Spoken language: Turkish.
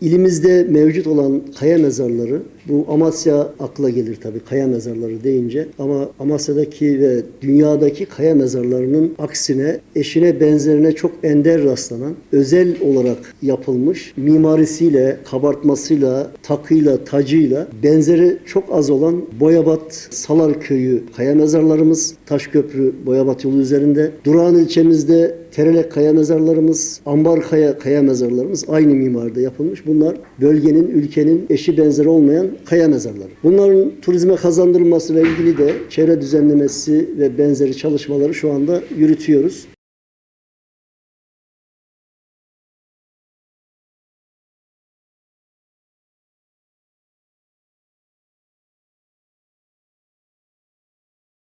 İlimizde mevcut olan kaya mezarları, bu Amasya akla gelir tabii kaya mezarları deyince ama Amasya'daki ve dünyadaki kaya mezarlarının aksine eşine benzerine çok ender rastlanan, özel olarak yapılmış, mimarisiyle, kabartmasıyla, takıyla, tacıyla benzeri çok az olan Boyabat Salar Köyü kaya mezarlarımız, Taşköprü Boyabat yolu üzerinde, Durağan ilçemizde Terelek kaya mezarlarımız, Ambar kaya, kaya mezarlarımız aynı mimaride yapılmış. Bunlar bölgenin, ülkenin eşi benzeri olmayan kaya mezarları. Bunların turizme kazandırılmasıyla ilgili de çevre düzenlemesi ve benzeri çalışmaları şu anda yürütüyoruz.